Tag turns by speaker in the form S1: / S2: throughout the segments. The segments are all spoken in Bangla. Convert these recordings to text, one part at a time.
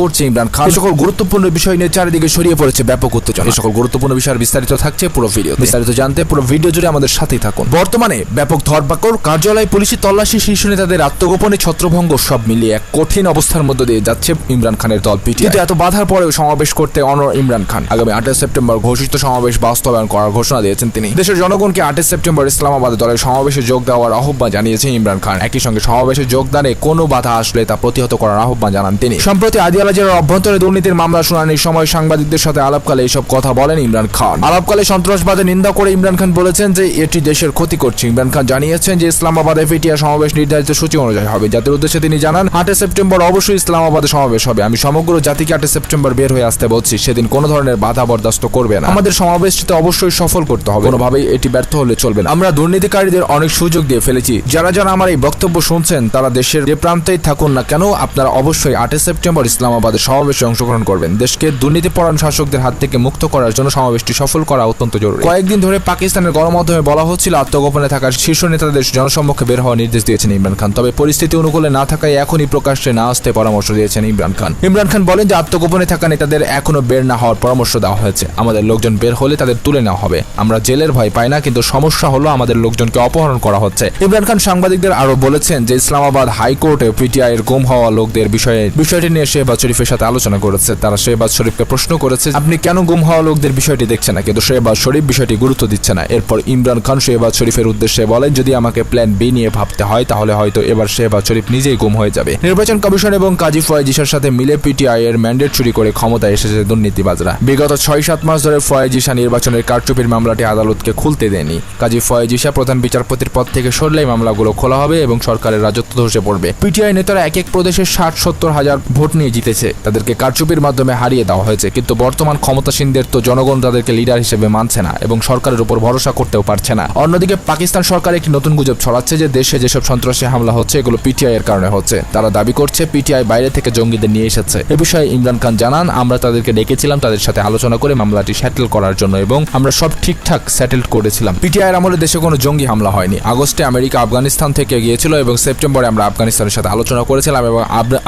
S1: করছে ইমরান খান। সকল গুরুত্বপূর্ণ বিষয় নিয়ে চারিদিকে ছড়িয়ে পড়েছে ব্যাপক উত্তেজনা। এই সকল গুরুত্বপূর্ণ বিষয়ের বিস্তারিত থাকছে পুরো ভিডিও বিস্তারিত জানতে পুরো ভিডিও জুড়ে আমাদের সাথেই থাকুন। বর্তমানে ব্যাপক ধরপাকড় কার্যালয় পুলিশি তল্লাশি শীর্ষ নেতাদের আত্মগোপনে ছত্রভঙ্গ সব মিলিয়ে এক কঠিন অবস্থার মধ্য দিয়ে যাচ্ছে ইমরান খানের দল পিটি কিন্তু এত বাধার পরেও সমাবেশ করতে অনর ইমরান খান। আগামী আঠাশ সেপ্টেম্বর ঘোষিত সমাবেশ বাস্তবায়ন করার ঘোষণা দিয়েছেন তিনি। দেশের জনগণকে আঠাশ সেপ্টেম্বর ইসলামাবাদে দলের সমাবেশে যোগ দেওয়ার আহ্বান জানিয়েছেন ইমরান খান। একই সঙ্গে সমাবেশে যোগদানে কোনো বাধা আসলে তা প্রতিহত করার আহ্বান জানান তিনি। সম্প্রতি আদিয়ালা জেলার অভ্যন্তরে দুর্নীতির মামলা শুনানির সময় সাংবাদিকদের সাথে আলাপকালে এইসব কথা বলেন ইমরান খান। আলাপকালে সন্ত্রাসবাদের নিন্দা করে ইমরান খান বলেছেন যে এটি দেশের ক্ষতি করছে। ইমরান খান জানিয়েছেন যে ইসলামাবাদে ফিটিয়া সমাবেশ নির্ধারিত সূচি অনুযায়ী হবে। যাদের উদ্দেশ্যে তিনি জানান আটে সেপ্টেম্বর অবশ্যই ইসলামাবাদে সমাবেশ হবে। আমি সমগ্র জাতিকে আটে সেপ্টেম্বর বের হয়ে আসতে বলছি। সেদিন কোনো ধরনের বাধা বরদাস্ত করবে না। আমাদের সমাবেশটিতে অবশ্যই সফল করতে হবে। কোনোভাবেই এটি ব্যর্থ হলে চলবে না। আমরা দুর্নীতিকারীদের অনেক সুযোগ দিয়ে ফেলেছি। যারা যারা আমার এই বক্তব্য শুনছেন, তারা দেশের যে প্রান্তেই থাকুন না কেন, আপনারা অবশ্যই আটে সেপ্টেম্বর ইসলামাবাদের সমাবেশে অংশগ্রহণ করবেন। দেশকে দুর্নীতিপরায়ণ শাসকদের হাত থেকে মুক্ত করার জন্য সমাবেশটি সফল করা অত্যন্ত জরুরি। কয়েকদিন ধরে পাকিস্তানের গণমাধ্যমে বলা হচ্ছিল, আত্মগোপনে থাকা শীর্ষ নেতাদের জনসম্মুখে বের হওয়ার নির্দেশ দিয়েছেন ইমরান খান। তবে পরিস্থিতি অনুকূলে না থাকায় এখনই প্রকাশ্যে না আসতে পরামর্শ দিয়েছেন ইমরান খান। ইমরান খান বলেন যে, আত্মগোপনে থাকা নেতাদের এখনও বের না হওয়ার পরামর্শ দেওয়া হয়েছে। আমাদের লোকজন বের হলে তাদের তুলে নেওয়া হবে। আমরা জেলের ভয় পাই না, কিন্তু সমস্যা হলো আমাদের লোকজনকে অপহরণ করা হচ্ছে। ইমরান খান সাংবাদিকদের আরও বলেছেন যে, ইসলামাবাদ হাইকোর্টে পিটিআই এর গুম হওয়া লোকদের বিষয়ে বিষয়টি নিয়ে শেহবাজ শরীফের সাথে আলোচনা করেছে, তারা শেহবাজ শরীফকে প্রশ্ন করেছে, আপনি কেন গুম হওয়া লোকদের বিষয়টি দেখছেন না? কিন্তু শেহবাজ শরীফ বিষয়টি গুরুত্ব দিচ্ছে না। এরপর ইমরান খান শেহবাজ শরীফের উদ্দেশ্যে বলেন, যদি আমাকে প্ল্যান বি নিয়ে ভাবতে হয়, তাহলে হয়তো এবার শেহবাজ শরীফ নিজেই গুম হয়ে যাবে। নির্বাচন কমিশন এবং কাজী ফয়েজিসার সাথে মিলে পিটিআই এর ম্যান্ডেট চুরি করে ক্ষমতায় এসেছে দুর্নীতিবাজরা। বিগত ছয় সাত মাস ধরে ফয়েজিসা নির্বাচনের কারচুপির মামলাটি আদালতকে খুলতে দেয়নি। কাজী ফয়েজিসা প্রধান বিচারপতির পদ থেকে সরলেই মামলাগুলো খোলা হবে এবং সরকারের রাজত্ব ধসে পড়বে। পিটিআই নেতারা এক এক প্রদেশে ষাট সত্তর হাজার ভোট নিয়ে জিতেছে তাদেরকে কারচুপির মাধ্যমে হারিয়ে দেওয়া হয়েছে। কিন্তু বর্তমান ক্ষমতাসীনদের তো জনগণ তাদেরকে লিডার হিসেবে মানছে না এবং সরকারের উপর ভরসা করতেও পারছে না। অন্যদিকে পাকিস্তান সরকার একটি নতুন গুজব ছড়াচ্ছে যে দেশে যেসব সন্ত্রাসী হামলা হচ্ছে, এগুলো পিটিআই এর কারণে হচ্ছে। তারা দাবি করছে পিটিআই বাইরে থেকে জঙ্গিদের নিয়ে এসেছে। এ বিষয়ে ইমরান খান জানান, আমরা তাদেরকে ডেকেছিলাম, তাদের সাথে আলোচনা করে মামলাটি সেটেল করার জন্য এবং আমরা সব ঠিকঠাক সেটেল করেছিলাম। পিটিআই এর আমলে দেশে কোনো জঙ্গি হামলা হয়নি। আগস্টে আমেরিকা আফগানিস্তান থেকে গিয়েছিল এবং সেপ্টেম্বরে আমরা আফগানিস্তানের সাথে আলোচনা করেছিলাম এবং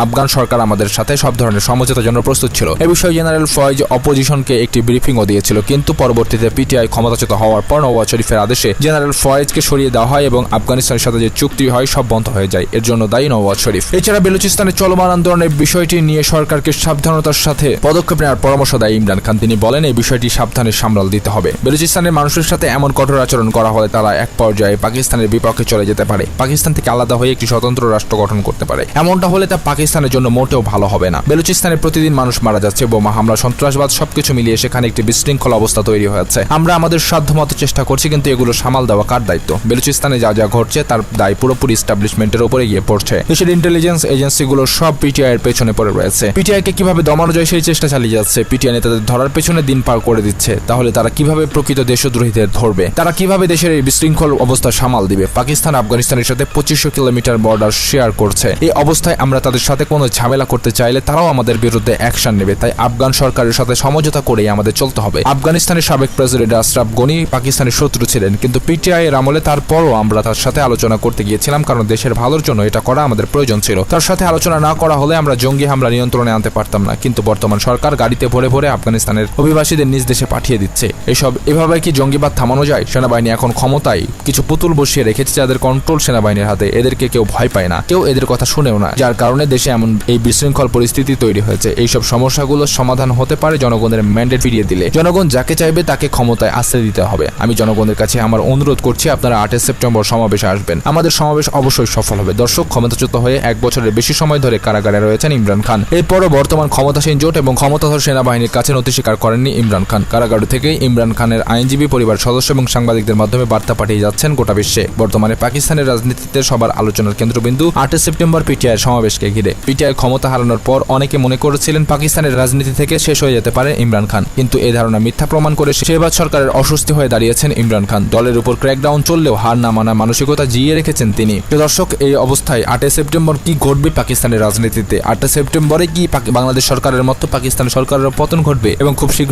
S1: আফগান সরকার আমাদের সাথে সব ধরনের সমঝোতার জন্য প্রস্তুত ছিল। এ বিষয়ে জেনারেল ফয়েজ অপোজিশনকে একটি ব্রিফিংও দিয়েছিল। কিন্তু পরবর্তীতে পিটিআই ক্ষমতাচ্যুত হওয়ার পর নওয়াজ শরীফের আদেশে জেনারেল ফয়েজকে সরিয়ে দেওয়া হয় এবং আফগানিস্তানের সাথে যে চুক্তি হয়, সব বন্ধ হয়ে যায়। এর জন্য দায়ী নওয়াজ শরীফ। এছাড়া বেলুচিস্তানের চলমান আন্দোলনের বিষয়টি নিয়ে সরকারকে সাবধানতার সাথে পদক্ষেপ নেওয়ার পরামর্শ দেয় ইমরান খান। তিনি বলেন, এই বিষয়টি সাবধানে সামলাল দিতে হবে। বেলুচিস্তানের মানুষের সাথে এমন কঠোর আচরণ করা হলে তারা এক পর্যায়ে পাকিস্তানের বিপক্ষে চলে যেতে পারে। পাকিস্তান থেকে আলাদা হয়ে একটি স্বতন্ত্র রাষ্ট্র গঠন করতে পারে। এমনটা হলে তা পাকিস্তানের জন্য মোটেও ভালো হবে না। বেলুচিস্তানে প্রতিদিন মানুষ মারা যাচ্ছে, বোমা হামলা, সন্ত্রাসবাদ, সবকিছু মিলিয়ে সেখানে একটি বিশৃঙ্খল অবস্থা তৈরি হয়েছে। আমরা আমাদের সাধ্যমতো চেষ্টা করছি, কিন্তু এগুলো সামাল দেওয়া কার দায়িত্ব? বেলুচিস্তানে যা যা ঘটছে, তার দায় পুরোপুরি স্টাবলিশমেন্টের উপরে গিয়ে পড়ছে। দেশের ইন্টেলিজেন্স এজেন্সিগুলো সব পিটিআই এর পেছনে পড়ে রয়েছে। পিটিআই কে কীভাবে দমানো যায় সেই চেষ্টা চালিয়ে যাচ্ছে। পিটিআই নেতাদের ধরার পেছনে দিন পার করে দিচ্ছে। তাহলে তারা কীভাবে প্রকৃত দেশদ্রোহীদের ধরবে? তারা কীভাবে দেশের এই বিশৃঙ্খল অবস্থা সামাল দিবে? পাকিস্তান, আফগানিস্তানের সাথে পঁচিশশো কিলোমিটার বর্ডার শেয়ার করছে। এই অবস্থায় আমরা তাদের সাথে কোনো ঝামেলা করতে চাইলে তারাও আমাদের বিরুদ্ধে অ্যাকশন নেবে, তাই আফগান সরকারের সাথে সমঝোতা করেই আমাদের চলতে হবে। আফগানিস্তানের সাবেক প্রেসিডেন্ট আশরাফ গনি পাকিস্তানের শত্রু ছিলেন, কিন্তু পিটিআই এর আমলে তারপরও আমরা তার সাথে আলোচনা করতে গিয়েছিলাম, কারণ দেশের ভালোর জন্য এটা করা আমাদের প্রয়োজন ছিল। তার সাথে আলোচনা না করা হলে আমরা জঙ্গি হামলা নিয়ন্ত্রণে আনতে পারতাম না, কিন্তু বর্তমান সরকার গাড়িতে ভরে ভরে আফগানিস্তানের অভিবাসীদের নিজ দেশে পাঠিয়ে দিচ্ছে। এসব এভাবে কি জঙ্গিবাদ থামানো যায়? সেনাবাহিনী এখন ক্ষমতায়। কিছু পুতুল বসিয়ে রেখেছে যাদের কন্ট্রোল সেনাবাহিনীর হাতে, এদেরকে কেউ ভয় পায় না, কেউ এদের কথা শুনেও না। যার কারণে দেশে এমন এই বিশৃঙ্খল পরিস্থিতি তৈরি হয়েছে। এইসব সমস্যাগুলো সমাধান হতে পারে জনগণের ম্যান্ডেট ফিরিয়ে দিলে। জনগণ যাকে চাইবে তাকে ক্ষমতায় আসতে দিতে হবে। আমি জনগণের কাছে আমার অনুরোধ করছি, আপনারা আটই সেপ্টেম্বর সমাবেশে আসবেন। আমাদের সমাবেশ অবশ্যই সফল হবে। দর্শক, ক্ষমতাচ্যুত হয়ে এক বছরের বেশি সময় ধরে কারাগারে রয়েছেন ইমরান খান। এরপরও বর্তমান ক্ষমতাসীন জোট এবং ক্ষমতাধর সেনাবাহিনীর কাছে নথি স্বীকার করেননি ইমরান খান। কারাগার থেকে ইমরান খানের আইনজীবী পরিবার সদস্য এবং সাংবাদিকদের মাধ্যমে বার্তা পাঠিয়ে যাচ্ছেন গোটা বিশ্বে। বর্তমানে পাকিস্তানের রাজনীতিতে সবার আলোচনার কেন্দ্রবিন্দু আটই সেপ্টেম্বর পিটিআই সমাবেশকে ঘিরে। পিটিআই ক্ষমতা হারানোর পর অনেকে মনে করেছিলেন পাকিস্তানের রাজনীতি থেকে শেষ হয়ে যেতে পারে ইমরান খান। কিন্তু এ ধারণা মিথ্যা প্রমাণ করে শেহবাজ সরকারের অস্বস্তি হয়ে দাঁড়িয়েছেন ইমরান খান। দলের উপর ক্র্যাকডাউন চললেও হার না মানার মানসিকতা জিয়ে রেখেছেন তিনি। দর্শক, এই অবস্থায় আটই সেপ্টেম্বর কি ঘটবে পাকিস্তানের রাজনীতিতে? আটই সেপ্টেম্বরে কি বাংলাদেশ সরকারের মতো পাকিস্তান সরকারের পতন ঘটবে? এবং খুব শীঘ্র